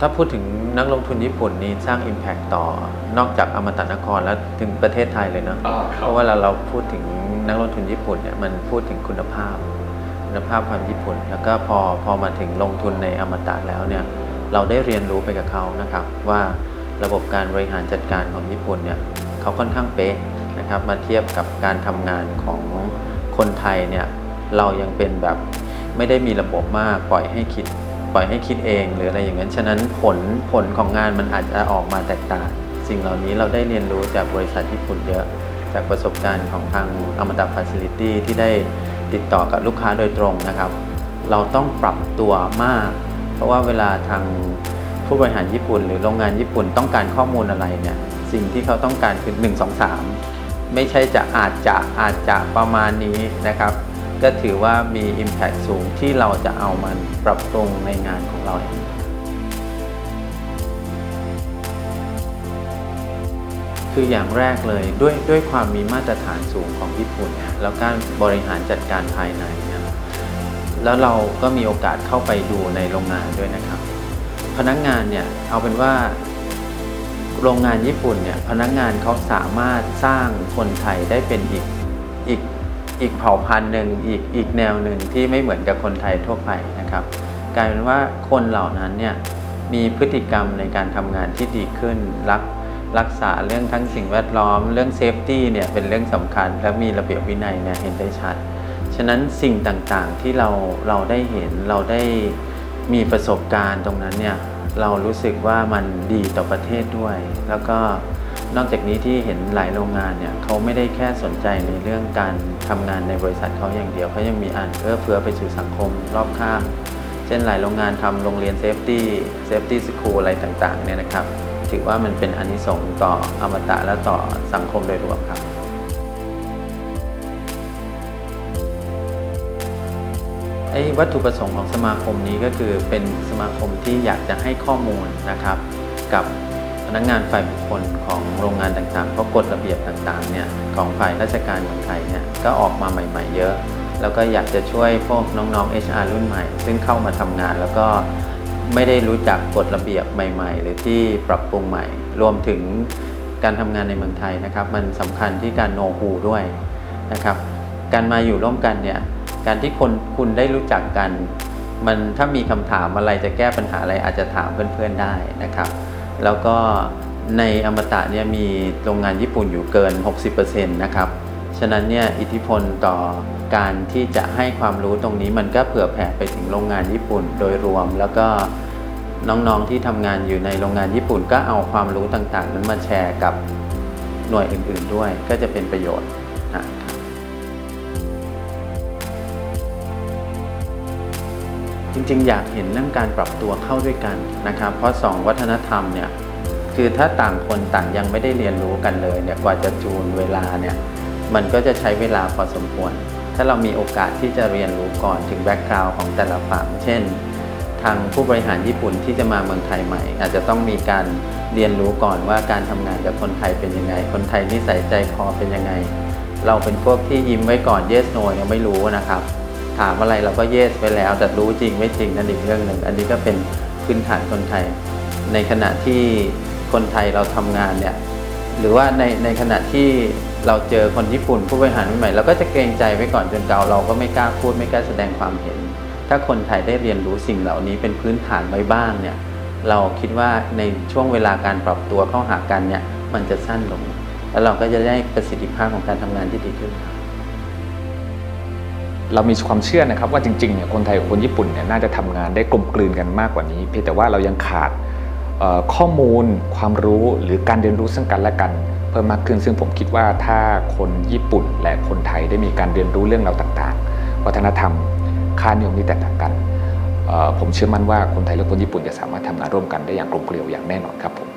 ถ้าพูดถึงนักลงทุนญี่ปุ่นนี่สร้าง Impact ต่อนอกจากอมตะนครแล้วถึงประเทศไทยเลยเนาะอ่าครับเพราะว่าเราเราพูดถึงนักลงทุนญี่ปุ่นเนี่ยมันพูดถึงคุณภาพ คุณภาพความญี่ปุ่น แล้วก็พอพอมาถึงลงทุนในอมตะแล้วเนี่ยเราได้เรียนรู้ไปกับเขานะครับว่าระบบการบริหารจัดการของญี่ปุ่นเนี่ยเขาค่อนข้างเป๊ะนะครับมาเทียบกับการทำงานของคนไทยเนี่ยเรายังเป็นแบบไม่ได้มีระบบมากปล่อยให้คิด ปล่อยให้คิดเองหรืออะไรอย่างนั้น ฉะนั้นผลผลของงานมันอาจจะออกมาแตกต่าง สิ่งเหล่านี้เราได้เรียนรู้จากบริษัทญี่ปุ่นเยอะ จากประสบการณ์ของทางอมตะฟ a ซิลิตี้ที่ได้ติดต่อกับลูกค้าโดยตรงนะครับ เราต้องปรับตัวมาก เพราะว่าเวลาทางผู้บริหารญี่ปุ่น หรือโรงงานญี่ปุ่นต้องการข้อมูลอะไรเนี่ย สิ่งที่เขาต้องการคือ 1 2 3 ไม่ใช่จะอาจจะอาจจะประมาณนี้นะครับ ก็ถือว่ามี Impact สูงที่เราจะเอามันปรับปรุงในงานของเราเองคืออย่างแรกเลยด้วยด้วยความมีมาตรฐานสูงของญี่ปุ่นเนี่ยแล้วการบริหารจัดการภายในเนี่ยแล้วเราก็มีโอกาสเข้าไปดูในโรงงานด้วยนะครับ พนักงานเนี่ยเอาเป็นว่า โรงงานญี่ปุ่นเนี่ยพนักงานเขาสามารถสร้างคนไทยได้เป็นอีกอีก อีกเผ่าพันธุ์หนึ่งอีกอีกแนวหนึ่งที่ไม่เหมือนกับคนไทยทั่วไปนะครับ กลายเป็นว่าคนเหล่านั้นเนี่ยมีพฤติกรรมในการทำงานที่ดีขึ้น รักรักษาเรื่องทั้งสิ่งแวดล้อม เรื่องเซฟตี้เนี่ยเป็นเรื่องสำคัญ และมีระเบียบวินัยเนี่ยเห็นได้ชัด ฉะนั้นสิ่งต่างๆที่เราเราได้เห็นเราได้มีประสบการณ์ตรงนั้นเนี่ย เรารู้สึกว่ามันดีต่อประเทศด้วย แล้วก็นอกจากนี้ที่เห็นหลายโรงงานเนี่ยเขาไม่ได้แค่สนใจในเรื่องการทำงานในบริษัทเขาอย่างเดียวเขายังมีอันเอื้อเฟื้อไปสู่สังคมรอบข้าง เช่นหลายโรงงานทำโรงเรียนเซฟตี้เซฟตี้สคูลอะไรต่างๆเนี่ยนะครับ ถือว่ามันเป็นอานิสงส์ต่ออมตะและต่อสังคมโดยรวมครับ ไอ้วัตถุประสงค์ของสมาคมนี้ก็คือเป็นสมาคมที่อยากจะให้ข้อมูลนะครับ กับพนักงานฝ่ายบุคคลของโรงงานต่างๆ เพราะกฎระเบียบต่างๆเนี่ยของฝ่ายราชการของไทยเนี่ยก็ออกมาใหม่ ๆ เยอะ แล้วก็อยากจะช่วยพวกน้องๆ HR รุ่นใหม่ ซึ่งเข้ามาทำงานแล้วก็ไม่ได้รู้จักกฎระเบียบใหม่ ๆ หรือที่ปรับปรุงใหม่ รวมถึงการทำงานในเมืองไทยนะครับ มันสำคัญที่การโนฮูด้วยนะครับ การมาอยู่ร่วมกันเนี่ย การที่คนคุณได้รู้จักกัน มันถ้ามีคำถามอะไรจะแก้ปัญหาอะไรอาจจะถามเพื่อนๆได้นะครับ แล้วก็ในอมตะเนี่ยมีโรงงานญี่ปุ่นอยู่เกิน 60%นะครับ ฉะนั้นเนี่ยอิทธิพลต่อการที่จะให้ความรู้ตรงนี้มันก็เผื่อแผ่ไปถึงโรงงานญี่ปุ่นโดยรวม แล้วก็น้องๆที่ทำงานอยู่ในโรงงานญี่ปุ่น ก็เอาความรู้ต่างๆ นั้นมาแชร์กับหน่วยอื่นๆด้วย ก็จะเป็นประโยชน์นะ จริงๆ อยากเห็นเรื่องการปรับตัวเข้าด้วยกันนะครับ เพราะสองวัฒนธรรมเนี่ยคือถ้าต่างคนต่างยังไม่ได้เรียนรู้กันเลยเนี่ยกว่าจะจูนเวลาเนี่ยมันก็จะใช้เวลาพอสมควร ถ้าเรามีโอกาสที่จะเรียนรู้ก่อนถึงแบ็กกราวน์ของแต่ละฝั่งเช่น ทางผู้บริหารญี่ปุ่นที่จะมาเมืองไทยใหม่ อาจจะต้องมีการเรียนรู้ก่อนว่าการทำงานกับคนไทยเป็นยังไง คนไทยนิสัยใจคอเป็นยังไง เราเป็นพวกที่ยิ้มไว้ก่อน yes no ยังไม่รู้นะครับ ถามอะไรเราก็ yes ไปแล้ว แต่รู้จริงไม่จริงนั่นอีกเรื่องหนึ่งอันนี้ก็เป็นพื้นฐานคนไทย ในขณะที่คนไทยเราทำงานเนี่ยหรือว่าในในขณะที่เราเจอคนญี่ปุ่นผู้บริหารใหม่เราก็จะเกรงใจไว้ก่อนจนเก่าเราก็ไม่กล้าพูดไม่กล้าแสดงความเห็น ถ้าคนไทยได้เรียนรู้สิ่งเหล่านี้เป็นพื้นฐานไว้บ้างเนี่ยเราคิดว่าในช่วงเวลาการปรับตัวเข้าหากันเนี่ยมันจะสั้นลง แล้วเราก็จะได้ประสิทธิภาพของการทำงานที่ดีขึ้นครับ เรามีความเชื่อนะครับว่าจริงๆเนี่ยคนไทยกับคนญี่ปุ่นเนี่ยน่าจะทำงานได้กลมกลืนกันมากกว่านี้ เพียงแต่ว่าเรายังขาดข้อมูล ความรู้หรือการเรียนรู้ซึ่งกันและกัน เพิ่มมากขึ้นซึ่งผมคิดว่าถ้าคนญี่ปุ่นและคนไทยได้มีการเรียนรู้เรื่องราวต่างๆ วัฒนธรรมค่านิยมที่แตกต่างกันผมเชื่อมั่นว่าคนไทยและคนญี่ปุ่นจะสามารถทำงานร่วมกันได้อย่างกลมเกลียวอย่างแน่นอนครับผม